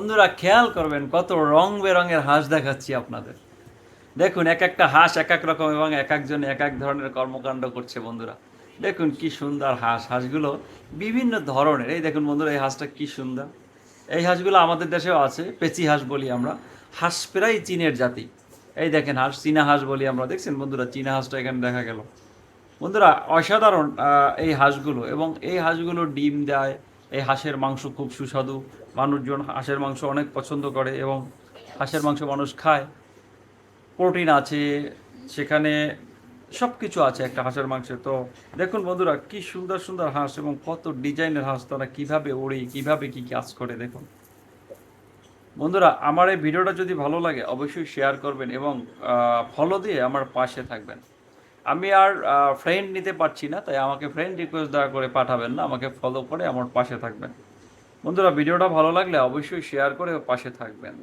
বন্ধুরা, খেয়াল করবেন কত রং বেরঙের হাঁস দেখাচ্ছি আপনাদের। দেখুন, এক একটা হাঁস এক এক রকম এবং এক একজন এক এক ধরনের কর্মকাণ্ড করছে বন্ধুরা। দেখুন কি সুন্দর হাঁস। হাঁসগুলো বিভিন্ন ধরনের। এই দেখুন বন্ধুরা, এই হাঁসটা কি সুন্দর। এই হাঁসগুলো আমাদের দেশেও আছে, পেচি হাঁস বলি আমরা। হাঁস প্রায় চীনের জাতি। এই দেখেন হাঁস, চীনা হাঁস বলি আমরা। দেখছেন বন্ধুরা, চীনা হাঁসটা এখানে দেখা গেল। বন্ধুরা, অসাধারণ এই হাঁসগুলো এবং এই হাঁসগুলো ডিম দেয় এই হাঁসের মাংস খুব সুস্বাদু। মানুষজন হাঁসের মাংস অনেক পছন্দ করে এবং হাঁসের মাংস মানুষ খায়। প্রোটিন আছে, সেখানে সব কিছু আছে একটা হাঁসের মাংসে। তো দেখুন বন্ধুরা, কি সুন্দর সুন্দর হাঁস এবং কত ডিজাইনের হাঁস তারা কীভাবে ওড়ে, কীভাবে কী কাজ করে দেখুন। বন্ধুরা, আমার এই ভিডিওটা যদি ভালো লাগে অবশ্যই শেয়ার করবেন এবং ফলো দিয়ে আমার পাশে থাকবেন। আমি আর ফ্রেন্ড নিতে পারছি না, তাই আমাকে ফ্রেন্ড রিকোয়েস্ট দয়া করে পাঠাবেন না, আমাকে ফলো করে আমার পাশে থাকবেন। বন্ধুরা, ভিডিওটা ভালো লাগলে অবশ্যই শেয়ার করে পাশে থাকবেন।